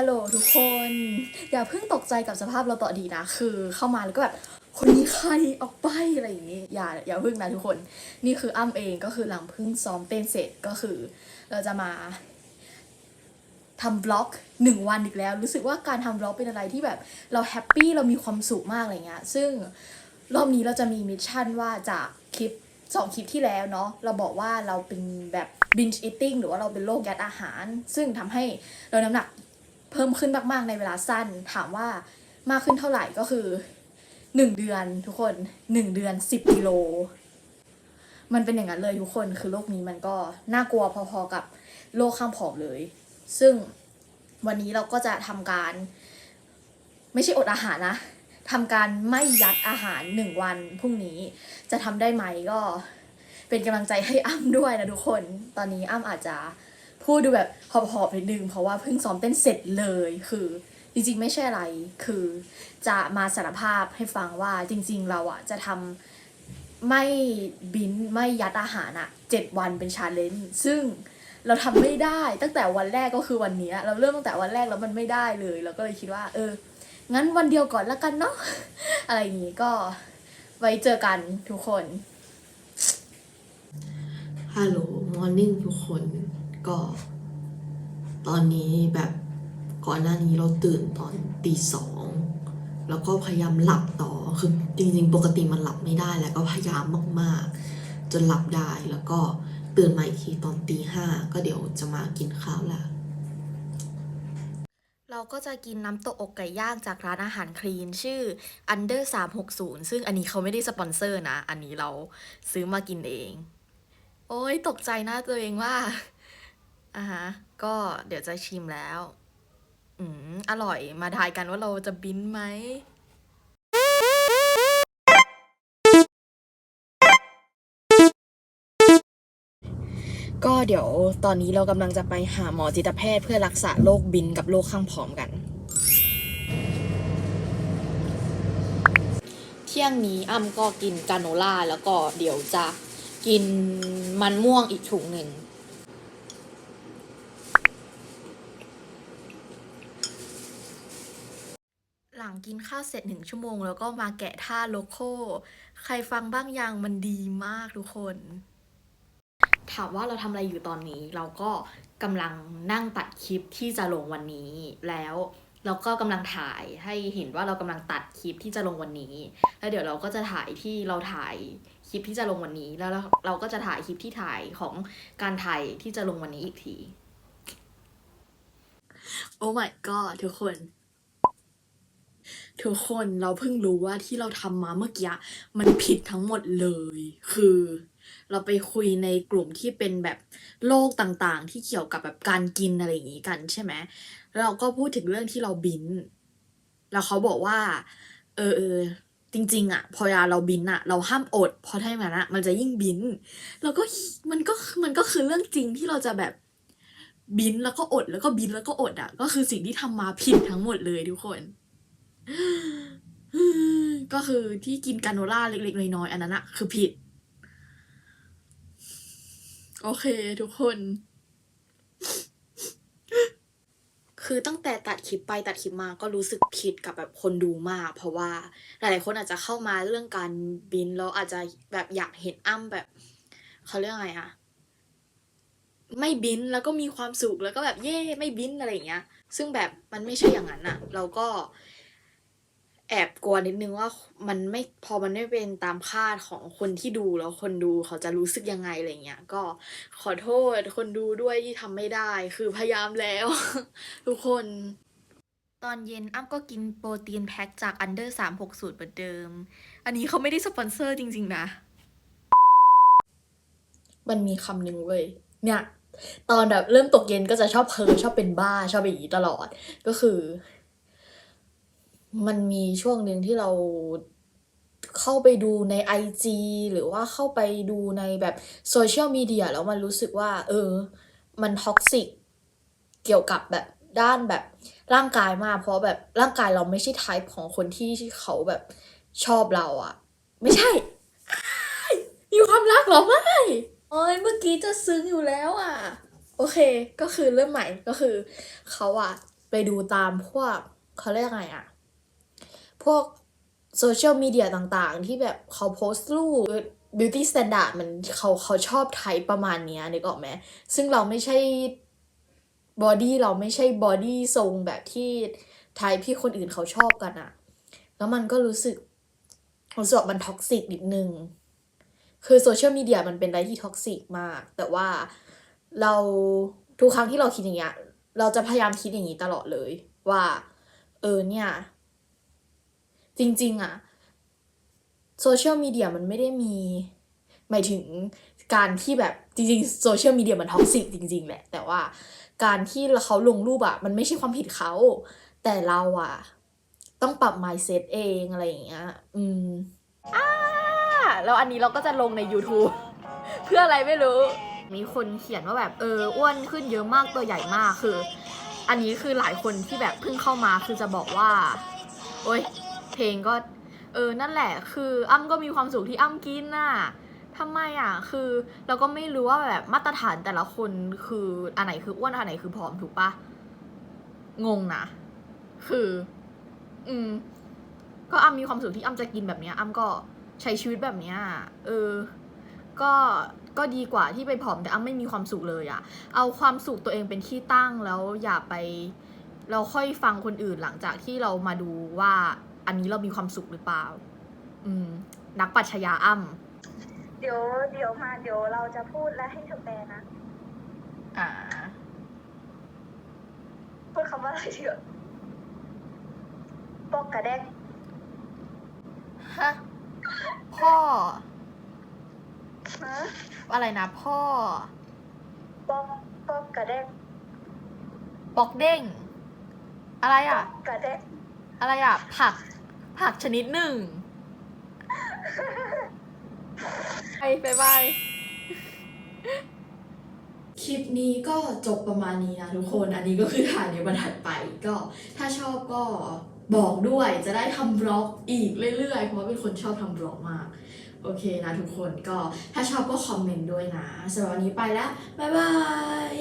ฮัลโหลทุกคน อย่าเพิ่งตกใจกับสภาพเราต่อดีนะ คือเข้ามาแล้วก็แบบคนนี้ใครออกไปอะไรอย่างงี้ อย่าอย่าเพิ่งนะทุกคน นี่คืออ้ำเองก็คือหลังเพิ่งซ้อมเต้นเสร็จก็คือ เราจะมาทำบล็อกหนึ่งวันอีกแล้ว รู้สึกว่าการทำบล็อกเป็นอะไรที่แบบเราแฮปปี้เรามีความสุขมากอะไรเงี้ยซึ่งรอบนี้เราจะมีมิชชั่นว่าจากคลิปสองคลิปที่แล้วเนาะเราบอกว่าเราเป็นแบบ binge eating หรือว่าเราเป็นโรคยัดอาหาร ซึ่งทำให้เราน้ำหนัก เพิ่มขึ้นมาก ๆ ในเวลาสั้น ถามว่ามากขึ้นเท่าไหร่ก็คือหนึ่งเดือนทุกคนหนึ่งเดือนสิบกิโล มันเป็นอย่างนั้นเลยทุกคนคือโรคนี้มันก็น่ากลัวพอๆกับโรคข้างผอมเลย ซึ่งวันนี้เราก็จะทำการ ไม่ใช่อดอาหารนะทำการไม่ยัดอาหารหนึ่งวันพรุ่งนี้จะทำได้ไหมก็เป็นกำลังใจให้อ้ำด้วยนะทุกคน ตอนนี้อ้ำอาจจะ พูดดูแบบหอบๆนิดนึงเพราะว่าเพิ่งซ้อมเต้นเสร็จเลยคือจริงๆไม่ใช่อะไรคือจะมาสารภาพให้ฟังว่าจริง ๆ เราอะจะทำไม่บินไม่ยัดอาหารอะเจ็ดวันเป็นชาเลนจ์ซึ่งเราทำไม่ได้ตั้งแต่วันแรกก็คือวันนี้เราเริ่มตั้งแต่วันแรกแล้วมันไม่ได้เลยเราก็เลยคิดว่า เออ งั้นวันเดียวก่อนละกันเนาะอะไรอย่างงี้ก็ไว้เจอกันทุกคนฮัลโหลมอร์นิ่งทุกคน ก็ ตอนนี้แบบก่อนหน้านี้เราตื่นตอนตีสองแล้วก็พยายามหลับต่อคือจริงๆ ปกติมันหลับไม่ได้แล้วก็พยายามมากๆ จนหลับได้แล้วก็ตื่นมาอีกทีตอนตีห้าก็เดี๋ยวจะมากินข้าวล้วเราก็จะกินน้ำตกอกไก่ย่างจากร้านอาหารคลีนชื่อ Under 360 ซึ่งอันนี้เขาไม่ได้สปอนเซอร์นะ อันนี้เราซื้อมากินเอง โอ้ยตกใจหน้าตัวเองว่า อ่าฮะ ก็เดี๋ยวจะชิมแล้ว อืม อร่อย มาทายกันว่าเราจะบินไหม ก็เดี๋ยวตอนนี้เรากำลังจะไปหาหมอจิตแพทย์เพื่อรักษาโรคบินกับโรคข้างผอมกัน เที่ยงนี้อ้ำก็กินกาโนล่าแล้วก็เดี๋ยวจะกินมันม่วงอีกถุงหนึ่ง ห ลังกินข้าวเสร็จหนึ่งชั่วโมง แล้วก็มาแกะท่าโลโก้ ใครฟังบ้างยังมันดีมากทุกคน ถามว่าเราทำอะไรอยู่ตอนนี้ เราก็กำลังนั่งตัดคลิปที่จะลงวันนี้แล้วเราก็กำลังถ่ายให้เห็นว่าเรากำลังตัดคลิปที่จะลงวันนี้ แล้วเดี๋ยวเราก็จะถ่ายที่เราถ่ายคลิปที่จะลงวันนี้ แล้วเราเราก็จะถ่ายคลิปที่ถ่ายของการถ่ายที่จะลงวันนี้อีกที โอ้ my god ทุกคน ทุกคนเราเพิ่งรู้ว่าที่เราทำมาเมื่อกี้มันผิดทั้งหมดเลย คือ เราไปคุยในกลุ่มที่เป็นแบบโรคต่างๆ ที่เกี่ยวกับแบบการกินอะไรอย่างนี้กันใช่ไหมเราก็พูดถึงเรื่องที่เราบิน แล้วเขาบอกว่า เออเออจริงๆอะพอเวลาเราบินอะเราห้ามอดเพราะถ้าอย่างนั้นอะมันจะยิ่งบิน แล้วก็มันก็มันก็คือเรื่องจริงที่เราจะแบบบินแล้วก็อดแล้วก็บินแล้วก็อดอะก็คือสิ่งที่ทำมาผิดทั้งหมดเลยทุกคน ก็คือที่กินกาโนล่าเล็กๆน้อยๆอันนั้นอะคือผิด โอเคทุกคน คือตั้งแต่ตัดคลิปไปตัดคลิปมาก็รู้สึกผิดกับแบบคนดูมาก เพราะว่าหลายๆคนอาจจะเข้ามาเรื่องการบินแล้วอาจจะแบบอยากเห็นอ้ำแบบเขาเรียกไงอะไม่บินแล้วก็มีความสุขแล้วก็แบบเย่ไม่บินอะไรอย่างเงี้ย ซึ่งแบบมันไม่ใช่อย่างนั้นอะเราก็ แอบกลัวนิดนึงว่ามันไม่พอมันไม่เป็นตามคาดของคนที่ดูแล้วคนดูเขาจะรู้สึกยังไงอะไรเงี้ยก็ขอโทษคนดูด้วยที่ทำไม่ได้ คือพยายามแล้ว ทุกคน ตอนเย็นอ้ำก็กินโปรตีนแพ็คจาก Under 360เหมือนเดิม อันนี้เขาไม่ได้สปอนเซอร์จริง ๆ นะ มันมีคำหนึ่งเว้ยเนี่ย ตอนแบบเริ่มตกเย็นก็จะชอบเพ้อชอบเป็นบ้าชอบอย่างนี้ตลอดก็คือ มันมีช่วงหนึ่งที่เราเข้าไปดูใน IG หรือว่าเข้าไปดูในแบบโซเชียลมีเดียแล้วมันรู้สึกว่า เออ มันท็อกซิกเกี่ยวกับแบบด้านแบบร่างกายมาก เพราะแบบร่างกายเราไม่ใช่ไทป์ของคนที่เขาแบบชอบเราอะไม่ใช่อ้ายมีความรักเหรอไม่โอ้ยเมื่อกี้จะซึ้งอยู่แล้วอะโอเค ก็คือเริ่มใหม่ก็คือ เขาอะไปดูตามพวกเขาเรียกไงอะ พวกโซเชียลมีเดียต่างๆ ที่แบบเขาโพสต์รูป beauty standard มันเขาเขาชอบไทป์ประมาณเนี้ยนึกออกไหมซึ่งเราไม่ใช่บอดี้เราไม่ใช่บอดี้ทรงแบบที่ไทป์ที่คนอื่นเขาชอบกันอะแล้วมันก็รู้สึกรู้สึกว่ามันท็อกซิกนิดนึง คือโซเชียลมีเดียมันเป็นอะไรที่ท็อกซิกมาก แต่ว่าเราทุกครั้งที่เราคิดอย่างเงี้ย เราจะพยายามคิดอย่างนี้ตลอดเลยว่า เออเนี่ย จริง ๆอะโซเชียลมีเดียมันไม่ได้มี หมายถึงการที่แบบจริงๆโซเชียลมีเดียมันท็อกซิกจริง ๆ แหละ แต่ว่าการที่เขาลงรูปอะมันไม่ใช่ความผิดเขา แต่เราอะต้องปรับ mindset เองอะไรอย่างเงี้ย อืมแล้วอันนี้เราก็จะลงใน YouTube เพื่ออะไรไม่รู้ มีคนเขียนว่าแบบเอออ้วนขึ้นเยอะมากตัวใหญ่มากคือ อันนี้คือหลายคนที่แบบเพิ่งเข้ามาคือจะบอกว่า โอ๊ย เพลงก็ เออนั่นแหละ คืออ้ำก็มีความสุขที่อ้ำกินน่ะทำไมอะ คือเราก็ไม่รู้ว่าแบบมาตรฐานแต่ละคนคืออันไหนคืออ้วนอันไหนคือผอมถูกปะงงนะ คือ อืม ก็อ้ำมีความสุขที่อ้ำจะกินแบบเนี้ยอ้ำก็ใช้ชีวิตแบบเนี้ยเออ ก็ก็ดีกว่าที่ไปผอมแต่อ้ำไม่มีความสุขเลยอะเอาความสุขตัวเองเป็นที่ตั้งแล้วอย่าไป เราค่อยฟังคนอื่นหลังจากที่เรามาดูว่า อันนี้เรามีความสุขหรือเปล่า อืม นักปรัชญาอ้ำเดี๋ยวเดี๋ยวมาเดี๋ยวเราจะพูดและให้เธอแปลนะ อ่า พูดคำว่าอะไรเถอะปอกกระแดกฮะ พ่อ ฮะอะไรนะ พ่อ ปอกปอกกระแดกปอกเด้ง อะไรอะ กระแดก อะไรอะ ผัก ผักชนิดหนึ่งไปบายบายคลิปนี้ก็จบประมาณนี้นะทุกคน อันนี้ก็คือถ่ายในบรรทัดไปก็ ถ้าชอบก็บอกด้วยจะได้ทำบล็อกอีกเรื่อยๆ เพราะว่าเป็นคนชอบทำบล็อกมาก โอเคนะทุกคนก็ถ้าชอบก็คอมเมนต์ด้วยนะสำหรับวันนี้ไปแล้ว บ๊ายบาย